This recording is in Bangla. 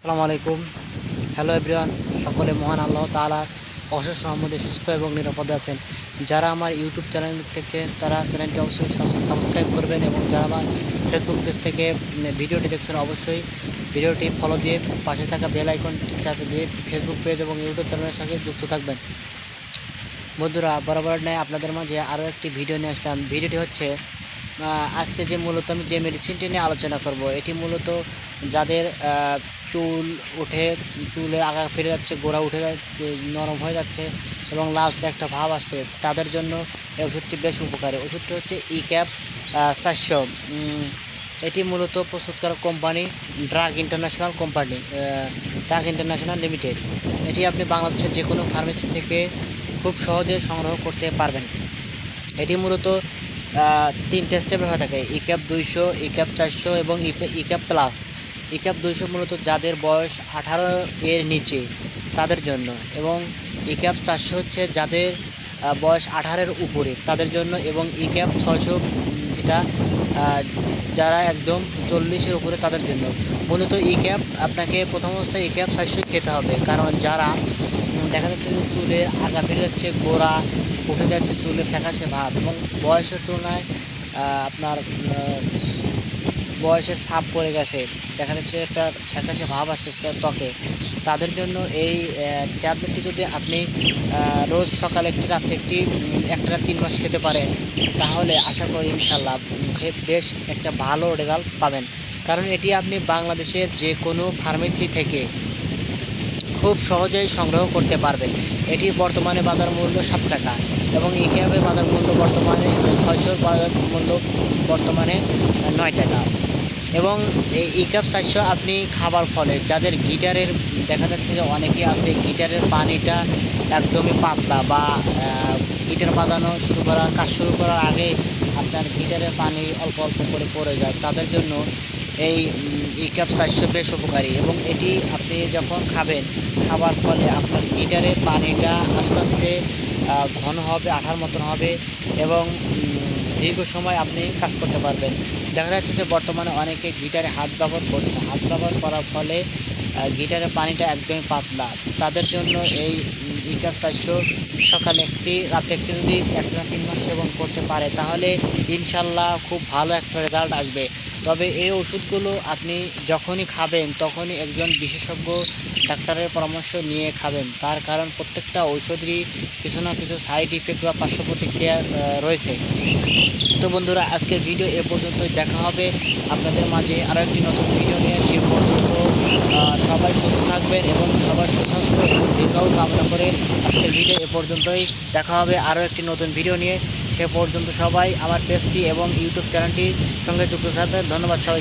আসসালামু আলাইকুম। হ্যালো এভরিওয়ান সকলে মহান আল্লাহ তাআলার অশেষ সহমতে সুস্থ এবং নিরাপদে আছেন। যারা আমার ইউটিউব চ্যানেল থেকে তারা চ্যানেলটি অবশ্যই সাবস্ক্রাইব করবেন এবং যারা আমার ফেসবুক পেজ থেকে ভিডিওটি দেখছেন অবশ্যই ভিডিওটি ফলো দিয়ে পাশে থাকা বেল আইকনটি চাপে দিয়ে ফেসবুক পেজ এবং ইউটিউব চ্যানেলের সঙ্গে যুক্ত থাকবেন। বন্ধুরা, বরাবর নেয় আপনাদের মাঝে আরও একটি ভিডিও নিয়ে আসলাম। ভিডিওটি হচ্ছে আজকে যে মূলত আমি যে মেডিসিনটি নিয়ে আলোচনা করব, এটি মূলত যাদের চুল উঠে, চুলের আগা ফিরে যাচ্ছে, গোড়া উঠে যাচ্ছে, নরম হয়ে যাচ্ছে এবং লালচে একটা ভাব আসছে। তাদের জন্য এই ওষুধটি বেশ উপকারী। ওষুধটি হচ্ছে ই ক্যাপ চারশো এটি মূলত প্রস্তুতকারক company drug international company drug international limited. এটি আপনি বাংলাদেশের যে কোনো ফার্মেসি থেকে খুব সহজে সংগ্রহ করতে পারবেন। এটি মূলত তিনটে স্টেপে হয়ে থাকে। ই ক্যাপ দুইশো ই ক্যাপ চারশো এবং E cap plus. E cap দুইশো মূলত যাদের বয়স আঠারো এর নিচে তাদের জন্য এবং ই ক্যাপ চারশো হচ্ছে যাদের বয়স আঠারোর উপরে তাদের জন্য এবং ই ক্যাপ ছয়শো আহ, যারা একদম চল্লিশের উপরে তাদের জন্য। মূলত ই ক্যাপ আপনাকে প্রথম অবস্থায় ই ক্যাপ চারশো খেতে হবে কারণ যারা দেখা যাচ্ছে যে চুলে আগা ফিরে যাচ্ছে গোড়া উঠে যাচ্ছে চুলে ফ্যাকাশে ভাব এবং বয়সের তুলনায় আপনার বয়সের ছাপ পড়ে গেছে। দেখা যাচ্ছে একটা ফ্যাকাশে ভাব আসছে ত্বকে তাদের জন্য এই ট্যাবলেটটি যদি আপনি রোজ সকাল একটি, রাত্রে একটি একটা তিন মাস খেতে পারেন, তাহলে আশা করি ইনশাল্লাহ বেশ একটা ভালো রেজাল্ট পাবেন। কারণ এটি আপনি বাংলাদেশের যে কোনো ফার্মেসি থেকে খুব সহজেই সংগ্রহ করতে পারবেন। এটি বর্তমানে বাজার মূল্য সাত টাকা এবং ইকেআপের বাজার মূল্য বর্তমানে ছয়শো বাজার মূল্য বর্তমানে নয় টাকা। এবং এই ইকাপ চারশো আপনি খাবার ফলে, যাদের গিটারের, দেখা যাচ্ছে যে অনেকে আছে গিটারের পানিটা একদমই পাতলা বা গিটার বাজানো শুরু করা কাজ শুরু করার আগে আপনার গিটারের পানি অল্প অল্প করে পড়ে যায়। তাদের জন্য এই ইকাপ চারশো বেশ উপকারী এবং এটি আপনি যখন খাবেন খাবার ফলে আপনার গিটারের পানিটা আস্তে আস্তে ঘন হবে, আঠার মতন হবে এবং দীর্ঘ সময় আপনি কাজ করতে পারবেন। দেখা যাচ্ছে যে বর্তমানে অনেকে গিটারে হাত ব্যবহার করছে। হাত ব্যবহার করার ফলে গিটারের পানিটা একদমই পাতলা। তাদের জন্য এই ইকাপ চারশো সকালে একটি, রাতে একটি যদি একটা তিন মাস সেবন করতে পারে, তাহলে ইনশাল্লাহ খুব ভালো একটা রেজাল্ট আসবে। তবে এই ওষুধগুলো আপনি যখনই খাবেন, তখনই একজন বিশেষজ্ঞ ডাক্তারের পরামর্শ নিয়ে খাবেন। তার কারণ প্রত্যেকটা ঔষধেরই কিছু না কিছু সাইড ইফেক্ট বা পার্শ্ব প্রতিক্রিয়া রয়েছে। তো বন্ধুরা, আজকের ভিডিও এ পর্যন্তই দেখা হবে। আপনাদের মাঝে আরও একটি নতুন ভিডিও নিয়ে। সে পর্যন্ত সবাই সুস্থ থাকবেন এবং সবার সুস্বাস্থ্য এবং দীর্ঘায়ু কামনা করে আজকের ভিডিও এ পর্যন্তই। দেখা হবে আরও একটি নতুন ভিডিও নিয়ে। সে পর্যন্ত সবাই আমার পেজটি এবং ইউটিউব চ্যানেলটির সঙ্গে যুক্ত থাকবেন। ধন্যবাদ সবাই